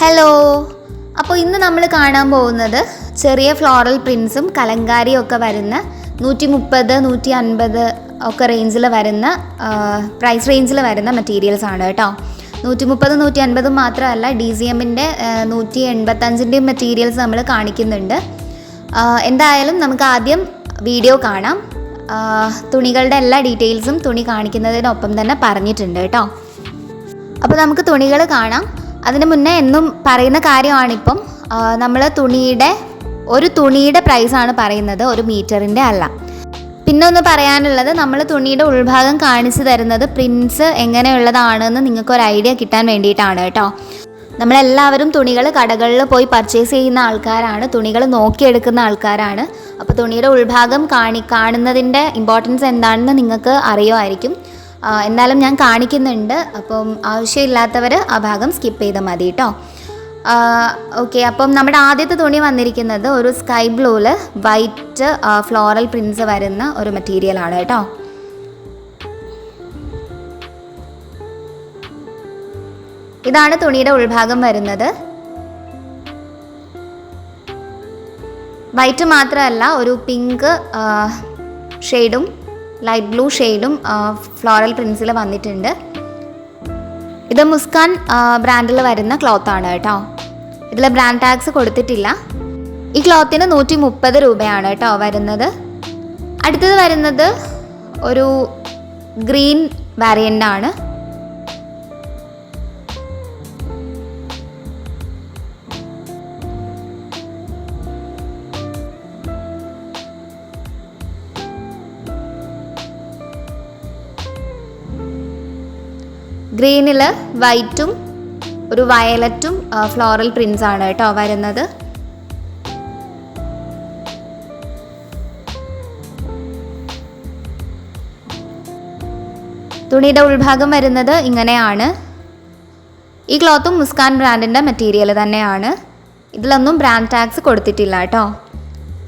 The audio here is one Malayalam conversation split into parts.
ഹലോ അപ്പോൾ ഇന്ന് നമ്മൾ കാണാൻ പോകുന്നത് ചെറിയ ഫ്ലോറൽ പ്രിൻസും കലങ്കാരിയും ഒക്കെ വരുന്ന നൂറ്റി മുപ്പത് നൂറ്റി അൻപത് ഒക്കെ റേഞ്ചിൽ വരുന്ന പ്രൈസ് റേഞ്ചിൽ വരുന്ന മെറ്റീരിയൽസ് ആണ് കേട്ടോ. നൂറ്റി മുപ്പത് നൂറ്റി അൻപതും മാത്രമല്ല ഡി സി എമ്മിന്റെ നൂറ്റി എൺപത്തഞ്ചിന്റെയും മെറ്റീരിയൽസ് നമ്മൾ കാണിക്കുന്നുണ്ട്. എന്തായാലും നമുക്ക് ആദ്യം വീഡിയോ കാണാം. തുണികളുടെ എല്ലാ ഡീറ്റെയിൽസും തുണി കാണിക്കുന്നതിനൊപ്പം തന്നെ പറഞ്ഞിട്ടുണ്ട് കേട്ടോ. അപ്പോൾ നമുക്ക് തുണികൾ കാണാം. അതിന് മുന്നേ എന്നും പറയുന്ന കാര്യമാണിപ്പം. നമ്മൾ തുണിയുടെ ഒരു തുണിയുടെ പ്രൈസാണ് പറയുന്നത് ഒരു മീറ്ററിന്റെ അല്ല. പിന്നെ ഒന്ന് പറയാനുള്ളത് നമ്മൾ തുണിയുടെ ഉൾഭാഗം കാണിച്ചു തരുന്നത് പ്രിൻസ് എങ്ങനെയുള്ളതാണെന്ന് നിങ്ങൾക്ക് ഒരു ഐഡിയ കിട്ടാൻ വേണ്ടിയിട്ടാണ് കേട്ടോ. നമ്മളെല്ലാവരും തുണികൾ കടകളിൽ പോയി പർച്ചേസ് ചെയ്യുന്ന ആൾക്കാരാണ് തുണികൾ നോക്കിയെടുക്കുന്ന ആൾക്കാരാണ്. അപ്പോൾ തുണിയുടെ ഉൾഭാഗം കാണി കാണുന്നതിന്റെ ഇമ്പോർട്ടൻസ് എന്താണെന്ന് നിങ്ങൾക്ക് അറിയുമായിരിക്കും. എന്നാലും ഞാൻ കാണിക്കുന്നുണ്ട്. അപ്പം ആവശ്യമില്ലാത്തവർ ആ ഭാഗം സ്കിപ്പ് ചെയ്താൽ മതി കേട്ടോ ഓക്കെ അപ്പം നമ്മുടെ ആദ്യത്തെ തുണി വന്നിരിക്കുന്നത് ഒരു സ്കൈ ബ്ലൂവിൽ വൈറ്റ് ഫ്ലോറൽ പ്രിൻസ് വരുന്ന ഒരു മെറ്റീരിയലാണ് കേട്ടോ ഇതാണ് തുണിയുടെ ഉൾഭാഗം വരുന്നത്. വൈറ്റ് മാത്രമല്ല ഒരു പിങ്ക് ഷെയ്ഡും ലൈറ്റ് ബ്ലൂ ഷെയ്ഡും ഫ്ലോറൽ പ്രിൻസിൽ വന്നിട്ടുണ്ട്. ഇത് മുസ്കാൻ ബ്രാൻഡിൽ വരുന്ന ക്ലോത്ത് ആണ് കേട്ടോ. ഇതിൽ ബ്രാൻഡ് ടാക്സ് കൊടുത്തിട്ടില്ല. ഈ ക്ലോത്തിന് നൂറ്റി മുപ്പത് രൂപയാണ് കേട്ടോ വരുന്നത്. അടുത്തത് വരുന്നത് ഒരു ഗ്രീൻ വാരിയന്റ് ആണ്. ഗ്രീനിൽ വൈറ്റും ഒരു വയലറ്റും ഫ്ലോറൽ പ്രിൻസ് ആണ് കേട്ടോ വരുന്നത്. തുണിയുടെ ഉൾഭാഗം വരുന്നത് ഇങ്ങനെയാണ്. ഈ ക്ലോത്തും മുസ്കാൻ ബ്രാൻഡിന്റെ മെറ്റീരിയൽ തന്നെയാണ്. ഇതിലൊന്നും ബ്രാൻഡ് ടാക്സ് കൊടുത്തിട്ടില്ല കേട്ടോ.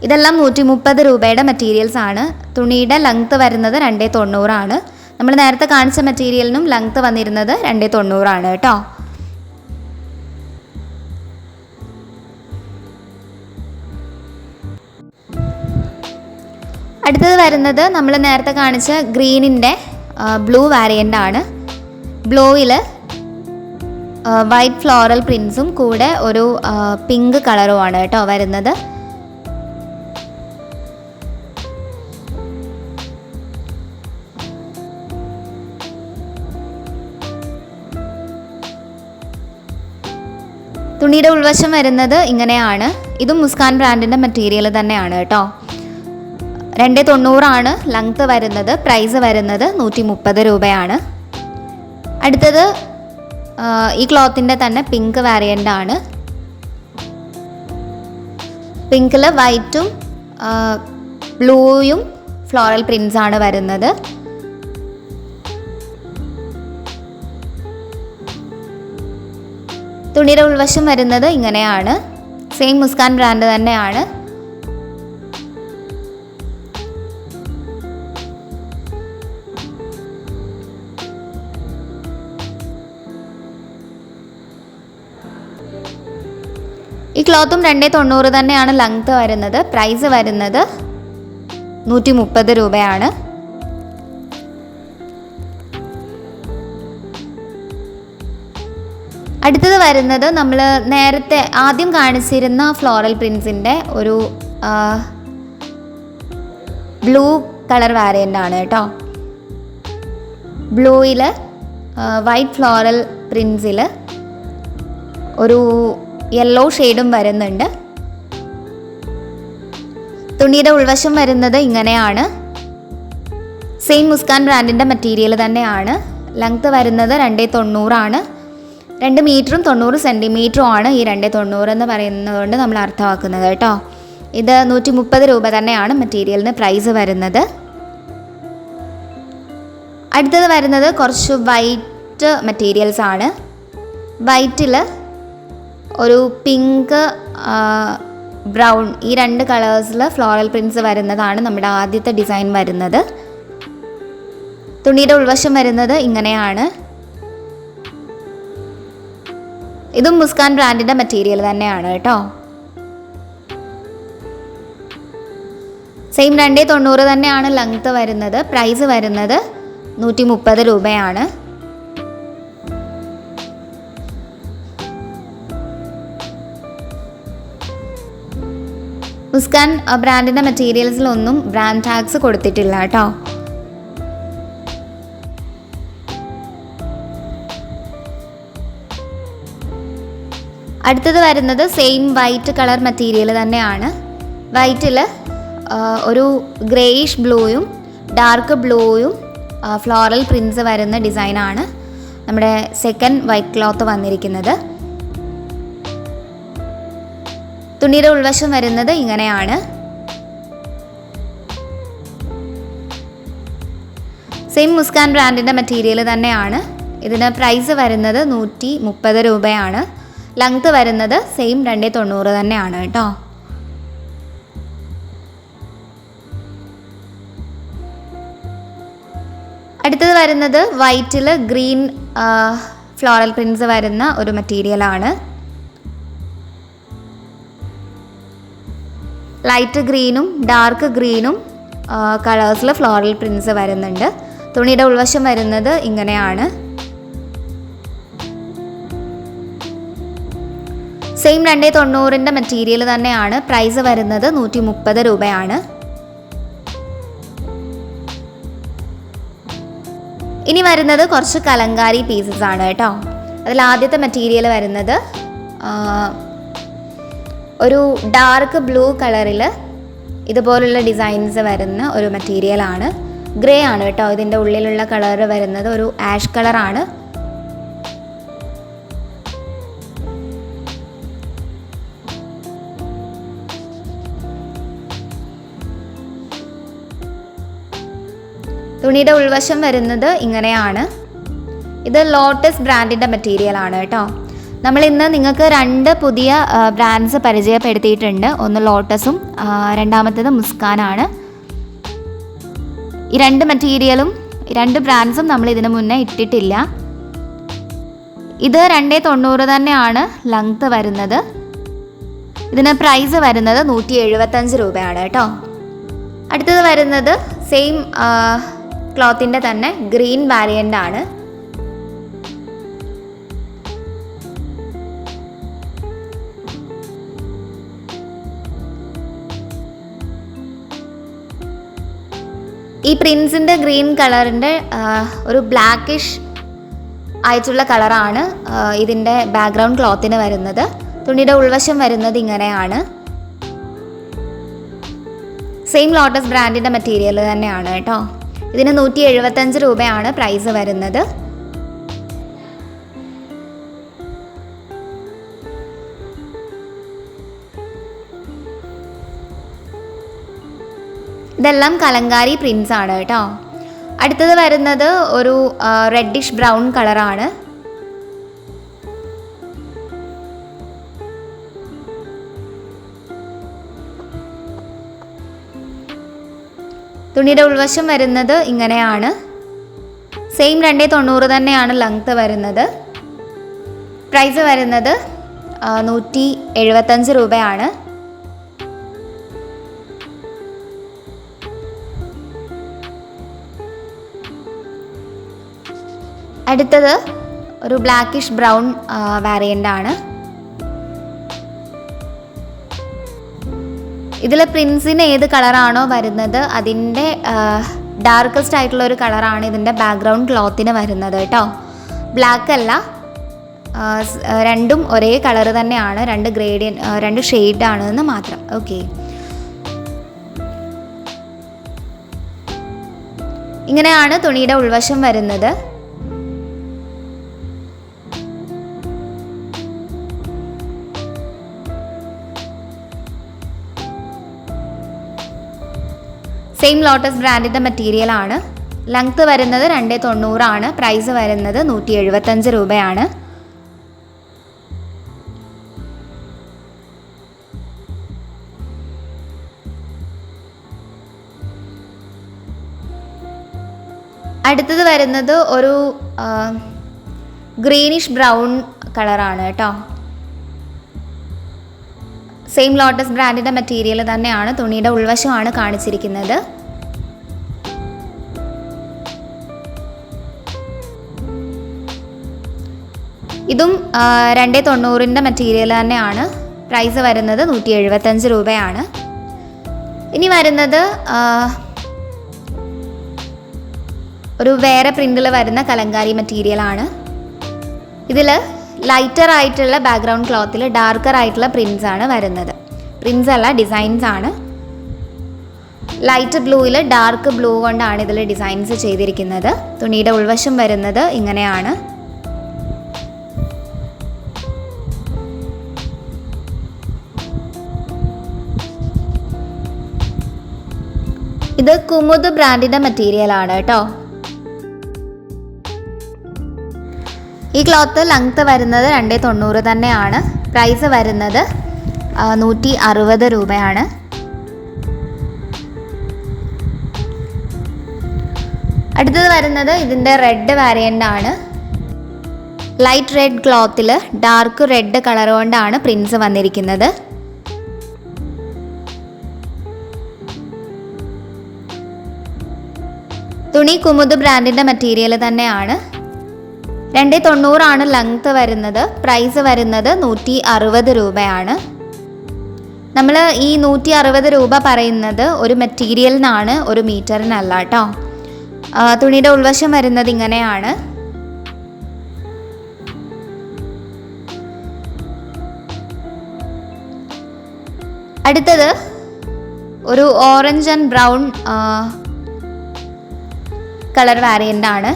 ഇതെല്ലാം നൂറ്റി മുപ്പത് രൂപയുടെ മെറ്റീരിയൽസ് ആണ്. തുണിയുടെ ലെങ്ത്ത് വരുന്നത് രണ്ടേ തൊണ്ണൂറാണ്. നമ്മൾ നേരത്തെ കാണിച്ച മെറ്റീരിയലിനും ലെങ്ത്ത് വന്നിരുന്നത് രണ്ടേ തൊണ്ണൂറാണ് കേട്ടോ. അടുത്തത് വരുന്നത് നമ്മൾ നേരത്തെ കാണിച്ച ഗ്രീനിന്റെ ബ്ലൂ വാരിയന്റ് ആണ്. ബ്ലൂവിൽ വൈറ്റ് ഫ്ലോറൽ പ്രിൻസും കൂടെ ഒരു പിങ്ക് കളറുമാണ് കേട്ടോ വരുന്നത്. തുണിയുടെ ഉൾവശം വരുന്നത് ഇങ്ങനെയാണ്. ഇതും മുസ്കാൻ ബ്രാൻഡിന്റെ മെറ്റീരിയൽ തന്നെയാണ് കേട്ടോ. രണ്ട് തൊണ്ണൂറാണ് ലെങ്ത്ത് വരുന്നത് പ്രൈസ് വരുന്നത് നൂറ്റി മുപ്പത് രൂപയാണ്. അടുത്തത് ഈ ക്ലോത്തിന്റെ തന്നെ പിങ്ക് വാരിയന്റ് ആണ്. പിങ്കിൽ വൈറ്റും ബ്ലൂയും ഫ്ലോറൽ പ്രിൻസ് ആണ് വരുന്നത്. തുണിയുടെ ഉൾവശം വരുന്നത് ഇങ്ങനെയാണ്. സെയിം മുസ്കാൻ ബ്രാൻഡ് തന്നെയാണ്. ഈ ക്ലോത്തും രണ്ടേ തൊണ്ണൂറ് തന്നെയാണ് ലങ്ത് വരുന്നത്. പ്രൈസ് വരുന്നത് നൂറ്റി മുപ്പത് രൂപയാണ്. അടുത്തത് വരുന്നത് നമ്മൾ നേരത്തെ ആദ്യം കാണിച്ചിരുന്ന ഫ്ലോറൽ പ്രിൻസിന്റെ ഒരു ബ്ലൂ കളർ വാരിയന്റ് ആണ് കേട്ടോ. ബ്ലൂയിൽ വൈറ്റ് ഫ്ലോറൽ പ്രിൻസിൽ ഒരു യെല്ലോ ഷെയ്ഡും വരുന്നുണ്ട്. തുണിയുടെ ഉൾവശം വരുന്നത് ഇങ്ങനെയാണ്. സെയിം മുസ്കാൻ ബ്രാൻഡിന്റെ മെറ്റീരിയൽ തന്നെയാണ്. ലെങ്ത്ത് വരുന്നത് രണ്ടേ തൊണ്ണൂറാണ്. രണ്ട് മീറ്ററും തൊണ്ണൂറ് സെന്റിമീറ്ററും ആണ് ഈ രണ്ട് തൊണ്ണൂറ് എന്ന് പറയുന്നതുകൊണ്ട് നമ്മൾ അർത്ഥമാക്കുന്നത് കേട്ടോ. ഇത് നൂറ്റി മുപ്പത് രൂപ തന്നെയാണ് മെറ്റീരിയലിന് പ്രൈസ് വരുന്നത്. അടുത്തത് വരുന്നത് കുറച്ച് വൈറ്റ് മെറ്റീരിയൽസ് ആണ്. വൈറ്റിൽ ഒരു പിങ്ക് ബ്രൗൺ ഈ രണ്ട് കളേഴ്സിൽ ഫ്ലോറൽ പ്രിൻസ് വരുന്നതാണ് നമ്മുടെ ആദ്യത്തെ ഡിസൈൻ വരുന്നത്. തുണിയുടെ ഉൾവശം വരുന്നത് ഇങ്ങനെയാണ്. ഇതും മുസ്കാൻ ബ്രാൻഡിന്റെ മെറ്റീരിയൽ തന്നെയാണ് കേട്ടോ. സെയിം രണ്ടേ തൊണ്ണൂറ് തന്നെയാണ് ലെങ്ത്ത് വരുന്നത് പ്രൈസ് വരുന്നത് നൂറ്റി മുപ്പത് രൂപയാണ്. മുസ്കാൻ ബ്രാൻഡിന്റെ മെറ്റീരിയൽസിലൊന്നും ബ്രാൻഡ് ടാക്സ് കൊടുത്തിട്ടില്ല കേട്ടോ. അടുത്തത് വരുന്നത് സെയിം വൈറ്റ് കളർ മെറ്റീരിയൽ തന്നെയാണ്. വൈറ്റിൽ ഒരു ഗ്രേയിഷ് ബ്ലൂയും ഡാർക്ക് ബ്ലൂയും ഫ്ലോറൽ പ്രിൻസ് വരുന്ന ഡിസൈനാണ് നമ്മുടെ സെക്കൻഡ് വൈറ്റ് ക്ലോത്ത് വന്നിരിക്കുന്നത്. തുണിയുടെ ഉൾവശം വരുന്നത് ഇങ്ങനെയാണ്. സെയിം മുസ്കാൻ ബ്രാൻഡിന്റെ മെറ്റീരിയൽ തന്നെയാണ്. ഇതിന് പ്രൈസ് വരുന്നത് നൂറ്റി മുപ്പത് രൂപയാണ്. ലെങ്ത്ത് വരുന്നത് സെയിം രണ്ടേ തൊണ്ണൂറ് തന്നെയാണ് കേട്ടോ. അടുത്തത് വരുന്നത് വൈറ്റിൽ ഗ്രീൻ ഫ്ലോറൽ പ്രിൻസ് വരുന്ന ഒരു മെറ്റീരിയലാണ് ലൈറ്റ് ഗ്രീനും ഡാർക്ക് ഗ്രീനും കളേഴ്സിൽ ഫ്ലോറൽ പ്രിൻസ് വരുന്നുണ്ട്. തുണിയുടെ ഉൾവശം വരുന്നത് ഇങ്ങനെയാണ്. സെയിം രണ്ടേ തൊണ്ണൂറിന്റെ മെറ്റീരിയൽ തന്നെയാണ് പ്രൈസ് വരുന്നത് നൂറ്റി മുപ്പത് രൂപയാണ്. ഇനി വരുന്നത് കുറച്ച് കലങ്കാരി പീസസ് ആണ് കേട്ടോ. അതിൽ ആദ്യത്തെ മെറ്റീരിയൽ വരുന്നത് ഒരു ഡാർക്ക് ബ്ലൂ കളറിൽ ഇതുപോലുള്ള ഡിസൈൻസ് വരുന്ന ഒരു മെറ്റീരിയലാണ് ഗ്രേ ആണ് കേട്ടോ ഇതിന്റെ ഉള്ളിലുള്ള കളർ വരുന്നത് ഒരു ആഷ് കളറാണ് തുണിയുടെ ഉൾവശം വരുന്നത് ഇങ്ങനെയാണ്. ഇത് ലോട്ടസ് ബ്രാൻഡിന്റെ മെറ്റീരിയൽ ആണ് കേട്ടോ. നമ്മൾ ഇന്ന് നിങ്ങൾക്ക് രണ്ട് പുതിയ ബ്രാൻഡ്സ് പരിചയപ്പെടുത്തിയിട്ടുണ്ട്. ഒന്ന് ലോട്ടസും രണ്ടാമത്തേത് മുസ്കാനാണ് ഈ രണ്ട് മെറ്റീരിയലും രണ്ട് ബ്രാൻഡ്സും നമ്മൾ ഇതിനു മുന്നേ ഇട്ടിട്ടില്ല. ഇത് രണ്ടേ തൊണ്ണൂറ് തന്നെയാണ് ലെങ്ത്ത് വരുന്നത്. ഇതിന് പ്രൈസ് വരുന്നത് നൂറ്റി എഴുപത്തഞ്ച് രൂപയാണ് കേട്ടോ. അടുത്തത് വരുന്നത് സെയിം ക്ലോത്തിന്റെ തന്നെ ഗ്രീൻ വാരിയന്റ് ആണ്. ഈ പ്രിൻസിന്റെ ഗ്രീൻ കളറിന്റെ ഒരു ബ്ലാക്കിഷ് ആയിട്ടുള്ള കളറാണ് ഇതിന്റെ ബാക്ക്ഗ്രൗണ്ട് ക്ലോത്തിന് വരുന്നത്. തുണിയുടെ ഉൾവശം വരുന്നത് ഇങ്ങനെയാണ്. സെയിം ലോട്ടസ് ബ്രാൻഡിന്റെ മെറ്റീരിയൽ തന്നെയാണ് കേട്ടോ. ഇതിന് നൂറ്റി എഴുപത്തഞ്ച് രൂപയാണ് പ്രൈസ് വരുന്നത്. ഇതെല്ലാം കലങ്കാരി പ്രിൻസ് ആണ് കേട്ടോ. അടുത്തത് വരുന്നത് ഒരു റെഡിഷ് ബ്രൗൺ കളറാണ് തുണിയുടെ ഉൾവശം വരുന്നത് ഇങ്ങനെയാണ്. സെയിം രണ്ടേ തൊണ്ണൂറ് തന്നെയാണ് ലെങ്ത്ത് വരുന്നത്. പ്രൈസ് വരുന്നത് നൂറ്റി എഴുപത്തഞ്ച് രൂപയാണ്. അടുത്തത് ഒരു ബ്ലാക്കിഷ് ബ്രൗൺ വാരിയന്റ് ആണ്. ഇതിൽ പ്രിൻസിന് ഏത് കളറാണോ വരുന്നത് അതിന്റെ ഡാർക്കസ്റ്റ് ആയിട്ടുള്ള ഒരു കളറാണ് ഇതിന്റെ ബാക്ക്ഗ്രൗണ്ട് ക്ലോത്തിന് വരുന്നത് കേട്ടോ. ബ്ലാക്ക് അല്ല രണ്ടും ഒരേ കളർ തന്നെയാണ് രണ്ട് ഗ്രേഡിയൻ രണ്ട് ഷെയ്ഡാണ് എന്ന് മാത്രം. ഓക്കെ ഇങ്ങനെയാണ് തുണിയുടെ ഉൾവശം വരുന്നത്. സെയിം ലോട്ടസ് ബ്രാൻഡിന്റെ മെറ്റീരിയൽ ആണ്. ലെങ്ത്ത് വരുന്നത് രണ്ട് തൊണ്ണൂറാണ് പ്രൈസ് വരുന്നത് നൂറ്റി എഴുപത്തഞ്ച് രൂപയാണ്. അടുത്തത് വരുന്നത് ഒരു ഗ്രീനിഷ് ബ്രൗൺ കളറാണ് കേട്ടോ. സെയിം ലോട്ടസ് ബ്രാൻഡിന്റെ മെറ്റീരിയൽ തന്നെയാണ് തുണിയുടെ ഉൾവശമാണ് കാണിച്ചിരിക്കുന്നത്. ഇതും രണ്ടേ തൊണ്ണൂറിന്റെ മെറ്റീരിയൽ തന്നെയാണ്. പ്രൈസ് വരുന്നത് നൂറ്റി എഴുപത്തഞ്ച് രൂപയാണ്. ഇനി വരുന്നത് ഒരു വേറെ പ്രിന്റിൽ വരുന്ന കലങ്കാരി മെറ്റീരിയലാണ് ഇതിൽ ലൈറ്റർ ആയിട്ടുള്ള ബാക്ക്ഗ്രൗണ്ട് ക്ലോത്തിൽ ഡാർക്കർ ആയിട്ടുള്ള പ്രിൻസ് ആണ് വരുന്നത്. പ്രിൻസ് അല്ല ഡിസൈൻസ് ആണ്. ലൈറ്റ് ബ്ലൂയിൽ ഡാർക്ക് ബ്ലൂ കൊണ്ടാണ് ഇതിൽ ഡിസൈൻസ് ചെയ്തിരിക്കുന്നത്. തുണിയുടെ ഉൾവശം വരുന്നത് ഇങ്ങനെയാണ്. ഇത് കുമുദ് ബ്രാൻഡിന്റെ മെറ്റീരിയലാണ് കേട്ടോ. ഈ ക്ലോത്ത് ലെങ്ത്ത് വരുന്നത് രണ്ടേ തൊണ്ണൂറ് തന്നെയാണ്. പ്രൈസ് വരുന്നത് നൂറ്റി അറുപത് രൂപയാണ്. അടുത്തത് വരുന്നത് ഇതിന്റെ റെഡ് വാരിയന്റ് ആണ്. ലൈറ്റ് റെഡ് ക്ലോത്തിൽ ഡാർക്ക് റെഡ് കളർ കൊണ്ടാണ് പ്രിൻസ് വന്നിരിക്കുന്നത്. തുണി കുമുദ് ബ്രാൻഡിന്റെ മെറ്റീരിയൽ തന്നെയാണ്. രണ്ട് തൊണ്ണൂറാണ് ലെങ്ത്ത് വരുന്നത്. പ്രൈസ് വരുന്നത് നൂറ്റി അറുപത് രൂപയാണ്. നമ്മൾ ഈ നൂറ്റി അറുപത് രൂപ പറയുന്നത് ഒരു മെറ്റീരിയലിനാണ് ഒരു മീറ്ററിനല്ല കേട്ടോ തുണിയുടെ ഉൾവശം വരുന്നത് ഇങ്ങനെയാണ്. അടുത്തത് ഒരു orange and brown colour variant ആണ്.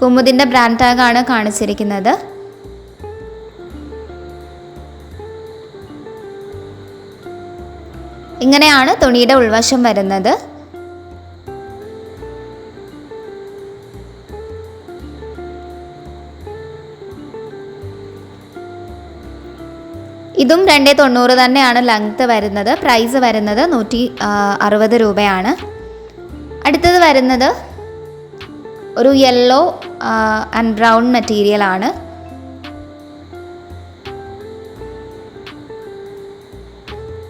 കുമുദിന്റെ ബ്രാൻഡ് ടാഗാണ് കാണിച്ചിരിക്കുന്നത്. ഇങ്ങനെയാണ് തുണിയുടെ ഉൾവശം വരുന്നത്. ഇതും രണ്ടേ തൊണ്ണൂറ് തന്നെയാണ് ലെങ്ത്ത് വരുന്നത്. പ്രൈസ് വരുന്നത് നൂറ്റി അറുപത് രൂപയാണ്. അടുത്തത് വരുന്നത് ഒരു യെല്ലോ ആൻഡ് ബ്രൗൺ മെറ്റീരിയൽ ആണ്.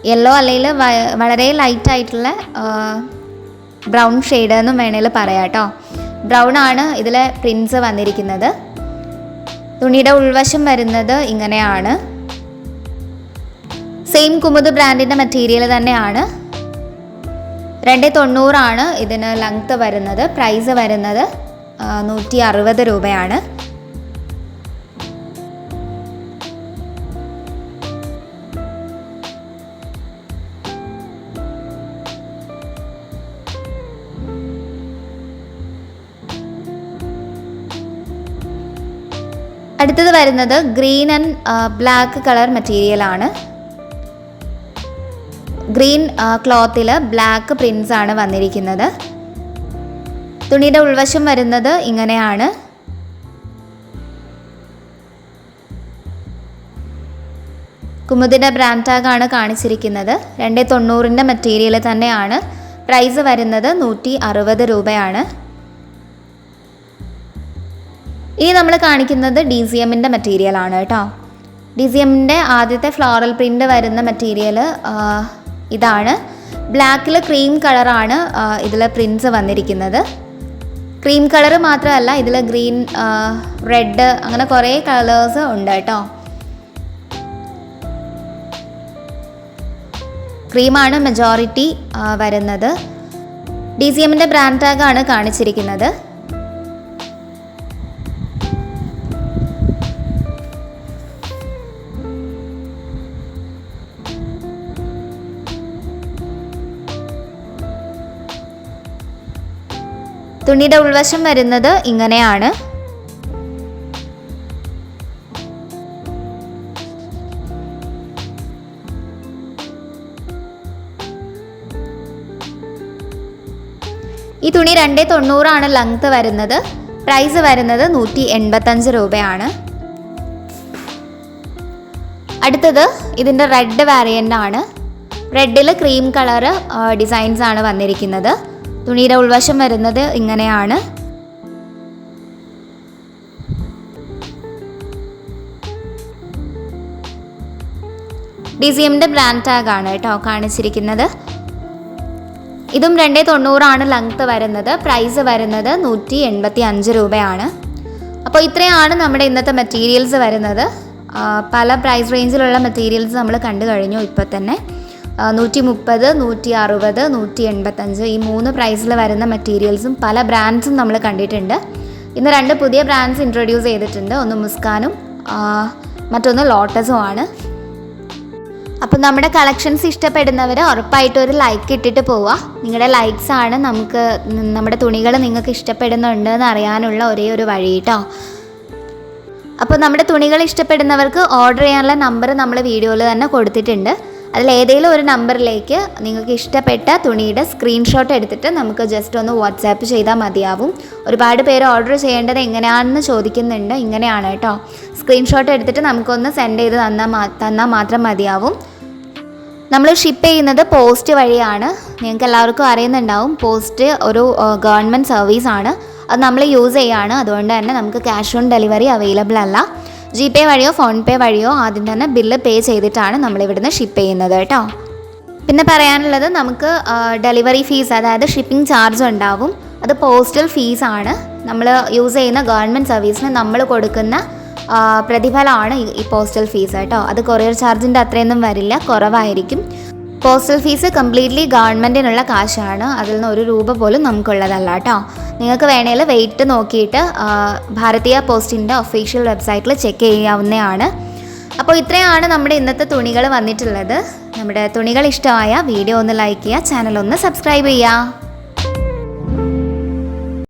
യെല്ലോ അല്ലെങ്കിൽ വളരെ ലൈറ്റ് ആയിട്ടുള്ള ബ്രൗൺ ഷെയ്ഡ് എന്നും വേണേൽ പറയാം കേട്ടോ ബ്രൗൺ ആണ് ഇതിലെ പ്രിൻസ് വന്നിരിക്കുന്നത്. തുണിയുടെ ഉൾവശം വരുന്നത് ഇങ്ങനെയാണ്. സെയിം കുമുദ് ബ്രാൻഡിന്റെ മെറ്റീരിയൽ തന്നെയാണ്. രണ്ട് തൊണ്ണൂറാണ് ഇതിന് ലെങ്ത്ത് വരുന്നത് പ്രൈസ് വരുന്നത്. നൂറ്റി അറുപത് രൂപയാണ്. അടുത്തത് വരുന്നത് green and black colour material ആണ്. ഗ്രീൻ ക്ലോത്തിൽ ബ്ലാക്ക് പ്രിൻസ് ആണ് വന്നിരിക്കുന്നത്. തുണിയുടെ ഉൾവശം വരുന്നത് ഇങ്ങനെയാണ്. കുമുദിന്റെ ബ്രാൻഡ് ടാഗാണ് കാണിച്ചിരിക്കുന്നത്. രണ്ട് തൊണ്ണൂറിന്റെ മെറ്റീരിയൽ തന്നെയാണ്. പ്രൈസ് വരുന്നത് നൂറ്റി അറുപത് രൂപയാണ്. ഇനി നമ്മൾ കാണിക്കുന്നത് ഡി സി എമ്മിന്റെ മെറ്റീരിയൽ ആണ് കേട്ടോ. ഡി സി എമ്മിന്റെ ആദ്യത്തെ ഫ്ലോറൽ പ്രിന്റ് വരുന്ന മെറ്റീരിയൽ ഇതാണ്. ബ്ലാക്കിൽ ക്രീം കളറാണ് ഇതിൽ പ്രിൻസ് വന്നിരിക്കുന്നത്. ക്രീം കളർ മാത്രമല്ല ഇതിൽ ഗ്രീൻ റെഡ് അങ്ങനെ കുറേ കളേഴ്സ് ഉണ്ട് കേട്ടോ. ക്രീമാണ് മെജോറിറ്റി വരുന്നത്. ഡി സി എമ്മിന്റെ ബ്രാൻഡ് ടാഗാണ് കാണിച്ചിരിക്കുന്നത്. തുണിയുടെ ഉൾവശം വരുന്നത് ഇങ്ങനെയാണ്. ഈ തുണി രണ്ടേ തൊണ്ണൂറാണ് ലെങ്ത് വരുന്നത്. പ്രൈസ് വരുന്നത് നൂറ്റി എൺപത്തഞ്ച് രൂപയാണ്. അടുത്തത് ഇതിന്റെ റെഡ് വേറിയന്റ് ആണ്. റെഡിൽ ക്രീം കളറ് ഡിസൈൻസ് ആണ് വന്നിരിക്കുന്നത്. തുണിയുടെ ഉൾവശം വരുന്നത് ഇങ്ങനെയാണ്. ഡി സി എമ്മിന്റെ ബ്രാൻഡ് ടാഗാണ് കേട്ടോ കാണിച്ചിരിക്കുന്നത്. ഇതും രണ്ടേ തൊണ്ണൂറാണ് ലെങ്ത് വരുന്നത്. പ്രൈസ് വരുന്നത് നൂറ്റി എൺപത്തി അഞ്ച് രൂപയാണ്. അപ്പോൾ ഇത്രയാണ് നമ്മുടെ ഇന്നത്തെ മെറ്റീരിയൽസ് വരുന്നത്. പല പ്രൈസ് റേഞ്ചിലുള്ള മെറ്റീരിയൽസ് നമ്മൾ കണ്ടു കഴിഞ്ഞു ഇപ്പോൾ തന്നെ നൂറ്റി മുപ്പത് നൂറ്റി അറുപത് നൂറ്റി എൺപത്തഞ്ച് ഈ മൂന്ന് പ്രൈസിൽ വരുന്ന മെറ്റീരിയൽസും പല ബ്രാൻഡ്സും നമ്മൾ കണ്ടിട്ടുണ്ട്. ഇന്ന് രണ്ട് പുതിയ ബ്രാൻഡ്സ് ഇൻട്രൊഡ്യൂസ് ചെയ്തിട്ടുണ്ട്. ഒന്ന് മുസ്കാനും മറ്റൊന്ന് ലോട്ടസും ആണ്. അപ്പം നമ്മുടെ കളക്ഷൻസ് ഇഷ്ടപ്പെടുന്നവർ ഉറപ്പായിട്ടും ഒരു ലൈക്ക് ഇട്ടിട്ട് പോവുക നിങ്ങളുടെ ലൈക്സ് ആണ് നമുക്ക് നമ്മുടെ തുണികൾ നിങ്ങൾക്ക് ഇഷ്ടപ്പെടുന്നുണ്ട് എന്ന് അറിയാനുള്ള ഒരേ ഒരു വഴി കേട്ടോ അപ്പോൾ നമ്മുടെ തുണികൾ ഇഷ്ടപ്പെടുന്നവർക്ക് ഓർഡർ ചെയ്യാനുള്ള നമ്പർ നമ്മൾ വീഡിയോയിൽ തന്നെ കൊടുത്തിട്ടുണ്ട്. അതിൽ ഏതെങ്കിലും ഒരു നമ്പറിലേക്ക് നിങ്ങൾക്ക് ഇഷ്ടപ്പെട്ട തുണിയുടെ സ്ക്രീൻഷോട്ട് എടുത്തിട്ട് നമുക്ക് ജസ്റ്റ് ഒന്ന് വാട്സാപ്പ് ചെയ്താൽ മതിയാവും. ഒരുപാട് പേര് ഓർഡർ ചെയ്യേണ്ടത് എങ്ങനെയാണെന്ന് ചോദിക്കുന്നുണ്ട്. ഇങ്ങനെയാണ് കേട്ടോ. സ്ക്രീൻഷോട്ട് എടുത്തിട്ട് നമുക്കൊന്ന് സെൻഡ് ചെയ്ത് തന്നാൽ തന്നാൽ മാത്രം മതിയാവും. നമ്മൾ ഷിപ്പ് ചെയ്യുന്നത് പോസ്റ്റ് വഴിയാണ്. നിങ്ങൾക്ക് എല്ലാവർക്കും അറിയുന്നുണ്ടാവും. പോസ്റ്റ് ഒരു ഗവൺമെന്റ് സർവീസാണ് അത് നമ്മൾ യൂസ് ചെയ്യുകയാണ് അതുകൊണ്ട് തന്നെ നമുക്ക് ക്യാഷ് ഓൺ ഡെലിവറി അവൈലബിൾ അല്ല. ജി പേ വഴിയോ ഫോൺ പേ വഴിയോ ആദ്യം തന്നെ ബില്ല് പേ ചെയ്തിട്ടാണ് നമ്മൾ ഇവിടുന്ന് ഷിപ്പ് ചെയ്യുന്നത് കേട്ടോ. പിന്നെ പറയാനുള്ളത് നമുക്ക് ഡെലിവറി ഫീസ് അതായത് ഷിപ്പിംഗ് ചാർജ് ഉണ്ടാവും. അത് പോസ്റ്റൽ ഫീസാണ് നമ്മൾ യൂസ് ചെയ്യുന്ന ഗവൺമെന്റ് സർവീസിന് നമ്മൾ കൊടുക്കുന്ന പ്രതിഫലമാണ് ഈ പോസ്റ്റൽ ഫീസ് കേട്ടോ. അത് കൊറിയർ ചാർജിന്റെ അത്രയൊന്നും വരില്ല കുറവായിരിക്കും. പോസ്റ്റൽ ഫീസ് കംപ്ലീറ്റ്ലി ഗവൺമെന്റിനുള്ള കാശാണ്. അതിൽ നിന്ന് ഒരു രൂപ പോലും നമുക്കുള്ളതല്ല കേട്ടോ. നിങ്ങൾക്ക് വേണമെങ്കിൽ വെയിറ്റ് നോക്കിയിട്ട് ഭാരതീയ പോസ്റ്റിന്റെ ഒഫീഷ്യൽ വെബ്സൈറ്റിൽ ചെക്ക് ചെയ്യാവുന്നതാണ്. അപ്പോൾ ഇത്രയാണ് നമ്മുടെ ഇന്നത്തെ തുണികൾ വന്നിട്ടുള്ളത്. നമ്മുടെ തുണികൾ ഇഷ്ടമായ വീഡിയോ ഒന്ന് ലൈക്ക് ചെയ്യുക ചാനൽ ഒന്ന് സബ്സ്ക്രൈബ് ചെയ്യുക.